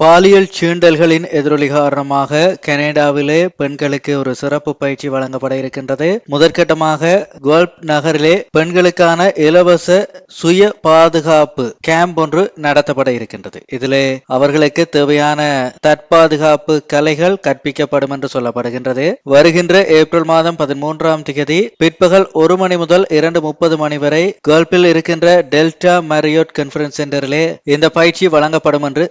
பாலியல் சீண்டல்களின் எதிரொலி காரணமாக கனடாவிலே பெண்களுக்கு ஒரு சிறப்பு பயிற்சி வழங்கப்பட இருக்கின்றது. முதற்கட்டமாக கோல்ப் நகரிலே பெண்களுக்கான இலவச சுய பாதுகாப்பு கேம்ப் ஒன்று நடத்தப்பட இருக்கின்றது. இதிலே அவர்களுக்கு தேவையான தற்பாதுகாப்பு கலைகள் கற்பிக்கப்படும் என்று சொல்லப்படுகின்றது. வருகின்ற ஏப்ரல் மாதம் பதிமூன்றாம் தேதி பிற்பகல் ஒரு மணி முதல் இரண்டு முப்பது மணி வரை கோல்பில் இருக்கின்ற டெல்டா மேரியோட் கான்ஃபரன்ஸ் சென்டரிலே இந்த பயிற்சி வழங்கப்படும் என்று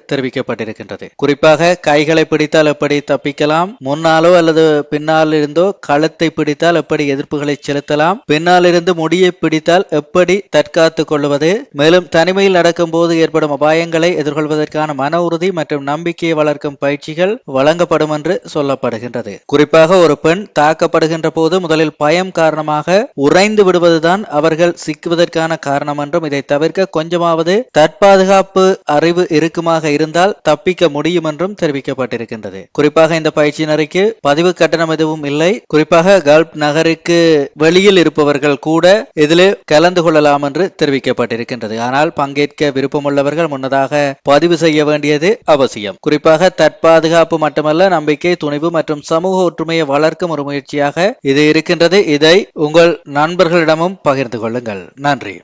இருக்கின்றது குறிப்பாக கைகளை பிடித்தால் எப்படி தப்பிக்கலாம்? முன்னாலோ அல்லது பின்னால் இருந்தோ கழுத்தை பிடித்தால் எப்படி எதிர்ப்புகளை செலுத்தலாம்? பின்னால் இருந்து முடியை பிடித்தால் எப்படி தற்காத்துக் கொள்வது? மேலும் தனிமையில் நடக்கும் போது ஏற்படும் அபாயங்களை எதிர்கொள்வதற்கான மன உறுதி மற்றும் நம்பிக்கையை வளர்க்கும் பயிற்சிகள் வழங்கப்படும் என்று சொல்லப்படுகின்றது. குறிப்பாக ஒரு பெண் தாக்கப்படுகின்ற போது முதலில் பயம் காரணமாக உறைந்து விடுவதுதான் அவர்கள் சிக்குவதற்கான காரணம் என்றும் இதை தவிர்க்க கொஞ்சமாவது தற்பாதுகாப்பு அறிவு இருக்குமாக இருந்தால் கற்பிக்க முடியும் என்றும் தெரிவிக்கப்பட்டிருக்கின்றது. குறிப்பாக இந்த பயிற்சியினருக்கு பதிவு கட்டணம் எதுவும் இல்லை. குறிப்பாக கல்ப் நகருக்கு வெளியில் இருப்பவர்கள் கூட இதில் கலந்து கொள்ளலாம் என்று தெரிவிக்கப்பட்டிருக்கின்றது. ஆனால் பங்கேற்க விருப்பமுள்ளவர்கள் முன்னதாக பதிவு செய்ய வேண்டியது அவசியம். குறிப்பாக தற்பாதுகாப்பு மட்டுமல்ல நம்பிக்கை துணிவு மற்றும் சமூக ஒற்றுமையை வளர்க்கும் ஒரு முயற்சியாக இது இருக்கின்றது. இதை உங்கள் நண்பர்களிடமும் பகிர்ந்து கொள்ளுங்கள். நன்றி.